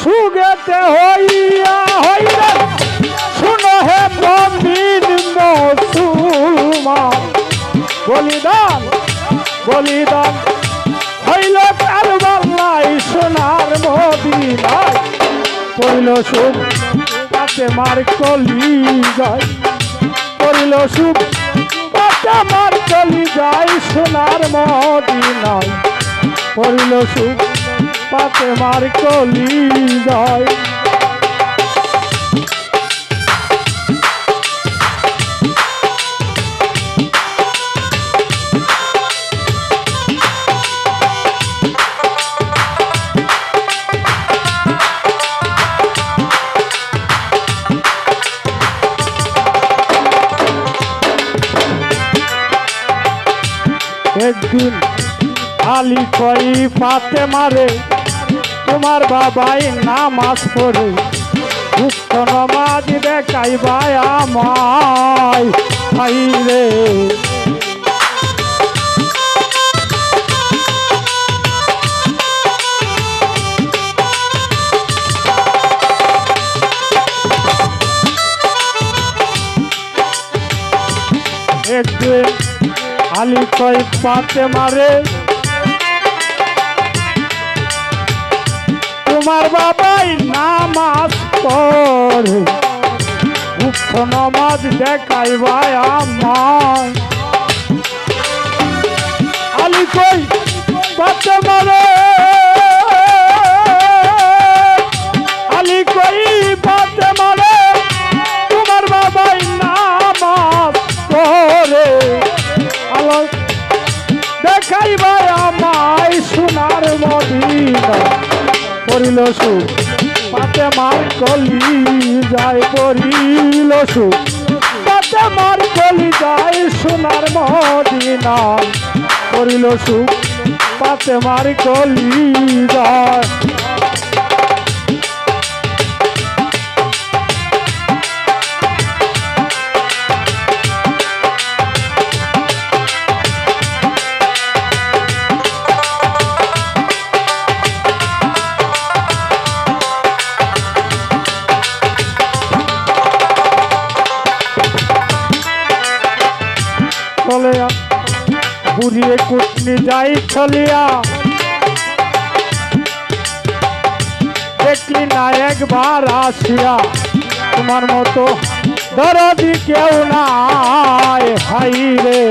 সুগেতে হইয়া হইলে হে বলিদান বলিদান, হইল কারবাল্লাই সোনার মদিনায়। পড়িল সুখ, তাতে মার কলি যায় পড়িল সুখ তাতে চলি যাই সোনার মদিনায়। পড়িল সুখ পাতে মার কলি যায় একদিন আলী কই পাতে মারে তোমার বাবাই নামাজ পড়ে। দুঃখ নমাজ হাই রে। একদিন আলী কই পাতে মারে তোমার বাবাই নামাজ পড়ে উচ্চ নামাজ দেখাই ভাই আমার। আলী কই পাতে মারে আমায় সোনার মদিনা করিল সুখ, পাতে মার কলি যায় করিল সুখ। পাতে মার কলি যায় সোনার মদিনা করিল সুখ, পাতে মার কলি যায় বুড়িয়ে কুটনি যাই চলিয়া দেখলি না একবার আসিয়া তোমার মতো দরদি কেউ নাই হাই রে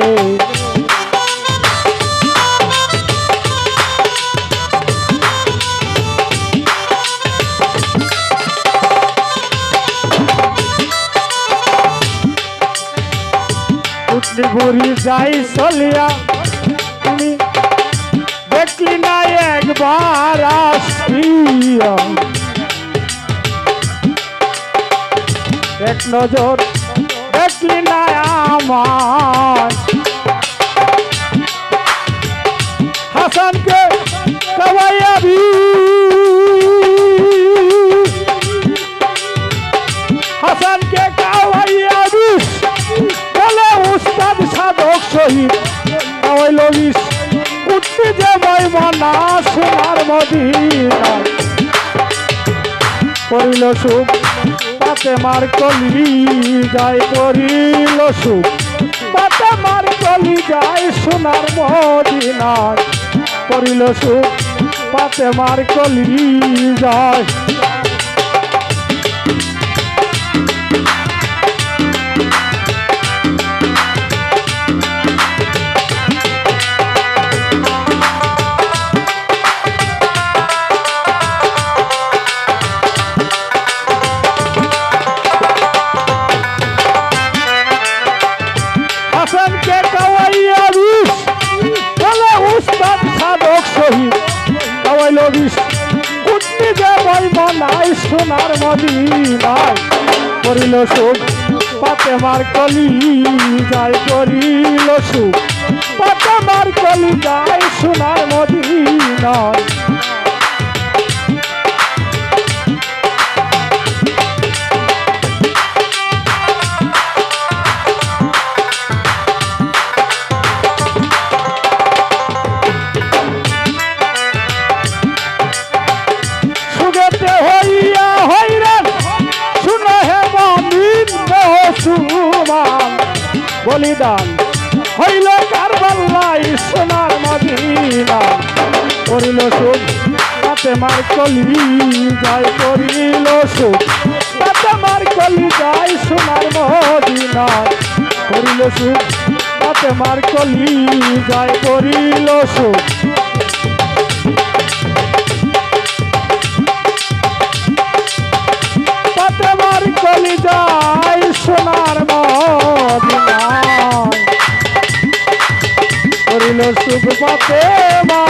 কুটনি বুড়ি যাই চলিয়া তুমি দেখলি না একবার আসিয়া। এক নজর দেখলি না আমার হাসানকে কবাইয়াবি হাসানকে কাওয়াইয়াবি বলে উস্তাদ সাধক শহীদ ময়মনা সোনার মদিনা। করিল সুখ পাতে মার কলি যায়, করিল সুখ পাতে মার কলি যায় সোনার মদিনা। করিল সুখ পাতে মার কলি যায়। ময়মনায় সোনার মদিনায় করিল সুখ, পাতে মার কলি যাই করিল সুখ, পাতে মার কলি যাই সোনার মদিনায় বলিদান। হইল কারবাল্লাই সোনার মদিনা করিল সুখ, তাতে মার কলি যায়। করিল সুখ, তাতে মার কলি যায় সোনার মদিনা করিল সুখ, তাতে মার কলি যায়। করিল সুখ বল সুখ পাতে মা